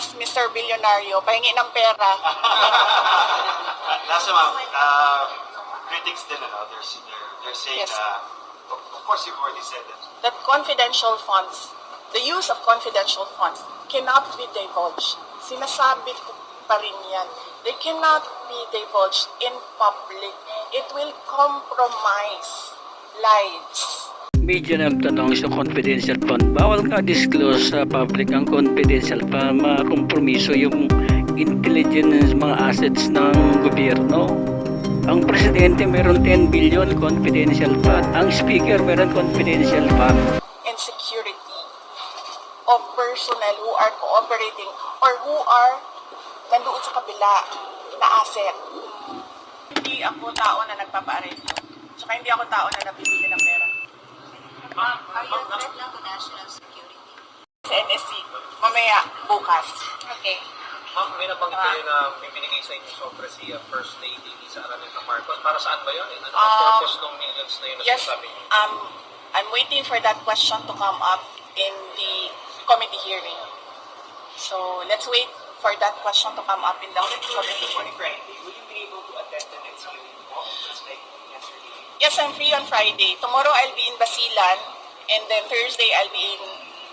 yes, Mr. Billionario, pahingi ng pera. Last ma'am, uh, critics din, ano, they're, they're, they're saying Yes. na, of, of course you've already said that, that confidential funds, the use of confidential funds cannot be divulged. Sinasabi ko pa rin yan. They cannot be divulged in public. It will compromise lives. Media nagtanong sa confidential fund. Bawal nga disclose sa public ang confidential fund. Makompromiso yung intelligence mga assets ng gobyerno. Ang presidente meron 10 billion confidential fund. Ang speaker meron confidential fund. and security of personnel who are cooperating or who are nandoon sa kabila na asset. Hindi ako tao na nagpapa-arrange. Saka hindi ako tao na nabibili ng pera. Are you a threat lang to national security? Sa NSC, mamaya, bukas. Okay. Ma'am, may nabanggit kayo na may binigay sa inyo sobre si uh, First Lady Lisa Araneta Marcos. Para saan ba yun? Ano ang Um, purpose ng millions na yun na Yes, sinasabi niyo? um, I'm waiting for that question to come up in the committee hearing. So let's wait for that question to come up in the committee hearing. Will you be able to attend the next hearing po? Just like. Yes, I'm free on Friday. Tomorrow I'll be in Basilan, and then Thursday I'll be in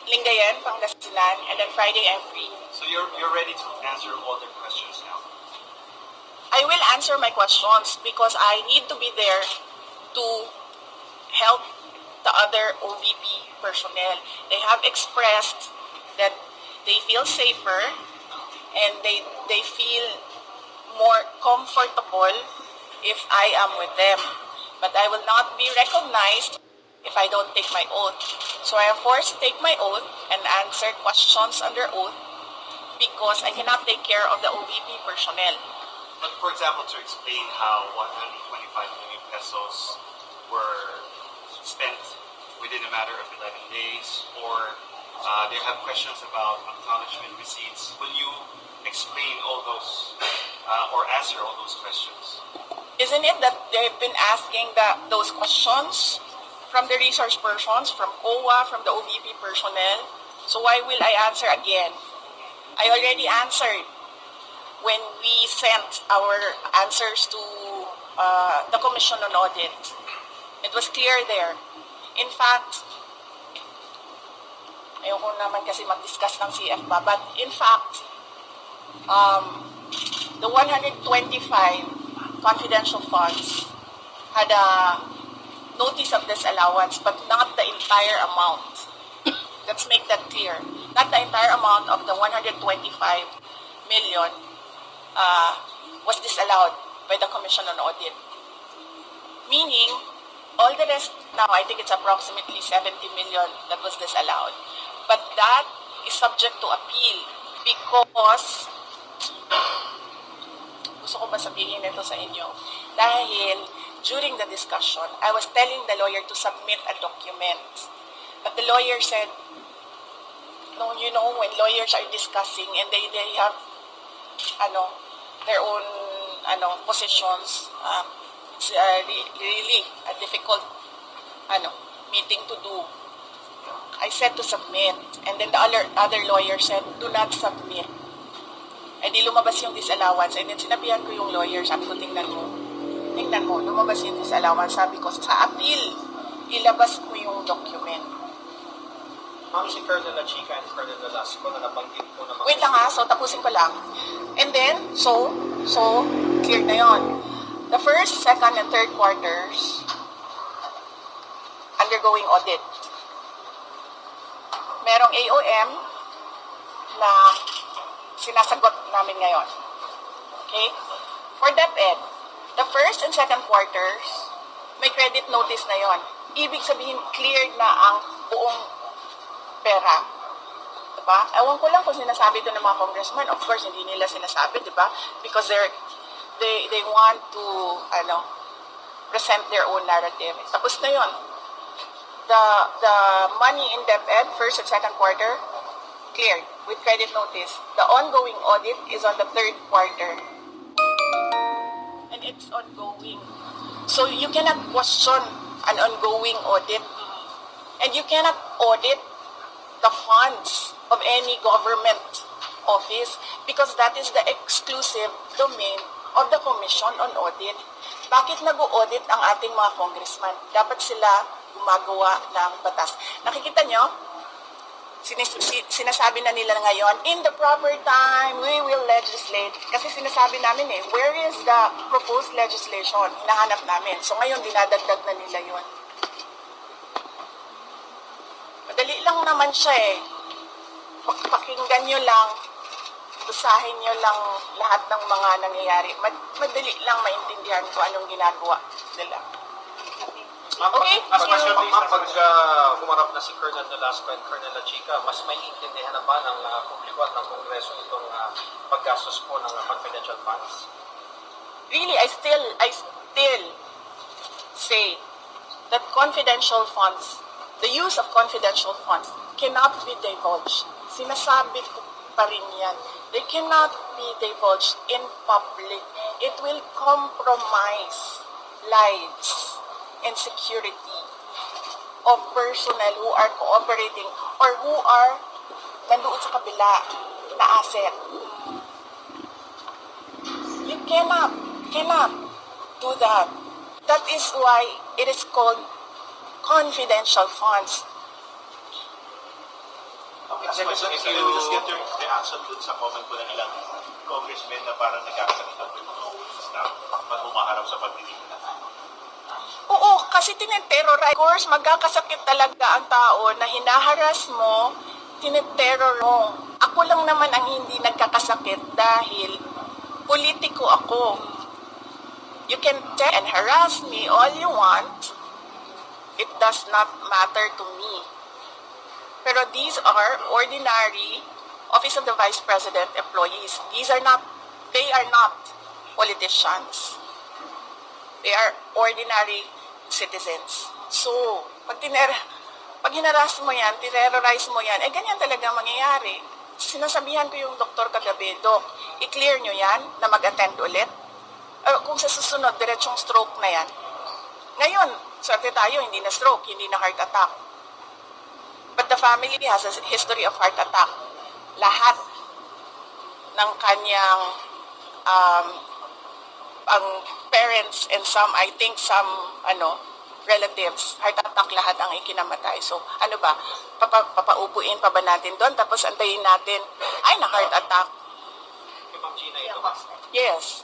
Lingayen, Pangasinan, and then Friday I'm free. so you're, you're ready to answer all their questions now. I will answer my questions because I need to be there to help the other OVP personnel. They have expressed that they feel safer and they they feel more comfortable if I am with them. But I will not be recognized if I don't take my oath. So I am forced to take my oath and answer questions under oath because I cannot take care of the OVP personnel. But for example, to explain how 125 million pesos were spent within a matter of 11 days, or uh, they have questions about acknowledgement receipts, will you explain all those uh, or answer all those questions? Isn't it that they've been asking the, those questions from the resource persons, from COA, from the OVP personnel? So why will I answer again? I already answered when we sent our answers to uh, the Commission on Audit. It was clear there. In fact, ayoko naman kasi mag-discuss ng CF ba, but in fact, um, the 125 confidential funds had a notice of disallowance, but not the entire amount. Let's make that clear. Not the entire amount of the 125 million uh, was disallowed by the Commission on Audit. Meaning, all the rest now, I think it's approximately 70 million that was disallowed. But that is subject to appeal because gusto ko ba sabihin ito sa inyo? Dahil during the discussion, I was telling the lawyer to submit a document. But the lawyer said, no, you know, when lawyers are discussing and they, they have, ano, their own, ano, positions, um, it's uh, re- really a difficult, ano, meeting to do. I said to submit. And then the other, other lawyer said, do not submit. Eh di lumabas yung disallowance. And then sinabihan ko yung lawyer, sabi ko, tingnan mo. Tingnan mo, lumabas yung disallowance. Sabi ko, sa appeal, ilabas mo yung document. Ma'am, si Colonel La Chica and Colonel Velasco na nabanggit po na mga... Wait lang ha, so tapusin ko lang. And then, so, so, clear na yon. The first, second, and third quarters, undergoing audit. Merong AOM na sinasagot namin ngayon. Okay? For DepEd, the first and second quarters, may credit notice na yon. Ibig sabihin, cleared na ang buong pera. Diba? Ewan ko lang kung sinasabi ito ng mga congressman. Of course, hindi nila sinasabi, di ba? Because they're, they, they want to, ano, present their own narrative. Tapos na yon. The, the money in DepEd, first and second quarter, cleared with credit notice. The ongoing audit is on the third quarter. And it's ongoing. So you cannot question an ongoing audit. And you cannot audit the funds of any government office because that is the exclusive domain of the Commission on Audit. Bakit nag-audit ang ating mga congressman? Dapat sila gumagawa ng batas. Nakikita nyo? Sinis- si- sinasabi na nila ngayon, in the proper time, we will legislate. Kasi sinasabi namin eh, where is the proposed legislation? Hinahanap namin. So ngayon, dinadagdag na nila yon. Madali lang naman siya eh. Pak- Pakinggan nyo lang, basahin nyo lang lahat ng mga nangyayari. Mad- madali lang maintindihan kung anong ginagawa nila. Okay, pag, thank you. ma'am, pag uh, humarap na si Colonel Velasco and Colonel La Chica, mas may intindihan na ba ng uh, publiko at ng Kongreso itong uh, paggastos po ng uh, confidential funds? really, I still, I still say that confidential funds, the use of confidential funds cannot be divulged. Sinasabi ko pa rin yan. They cannot be divulged in public. It will compromise lives and security of personnel who are cooperating or who are nandoon sa kabila na asset. You cannot, cannot do that. That is why it is called confidential funds. Okay, so, so, so, me just get your reaction dun sa comment ko ng ilang congressmen na parang nagkakasakit ng mga staff pag humaharap sa pagdidikin na Oo, kasi tineterrorize. Of course, magkakasakit talaga ang tao na hinaharas mo, tineterror mo. Ako lang naman ang hindi nagkakasakit dahil politiko ako. You can tell and harass me all you want. It does not matter to me. Pero these are ordinary Office of the Vice President employees. These are not, they are not politicians. They are ordinary citizens. So, pag, tiner pag hinaras mo yan, terrorize mo yan, eh ganyan talaga mangyayari. Sinasabihan ko yung doktor kagabi, Dok, i-clear nyo yan na mag-attend ulit. Eh, kung sa susunod, diretsong stroke na yan. Ngayon, swerte tayo, hindi na stroke, hindi na heart attack. But the family has a history of heart attack. Lahat ng kanyang um, ang parents and some, I think some, ano, relatives, heart attack lahat ang ikinamatay. So, ano ba, papa, papaupuin pa ba natin doon? Tapos antayin natin, ay, attack. Gina ito ba? Yes.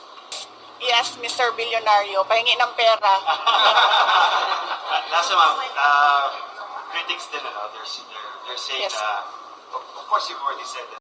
Yes, Mr. Billionario, pahingi ng pera. Nasa ma'am, uh, critics din, ano, they're, they're, they're saying Yes. na, of of course you've already said that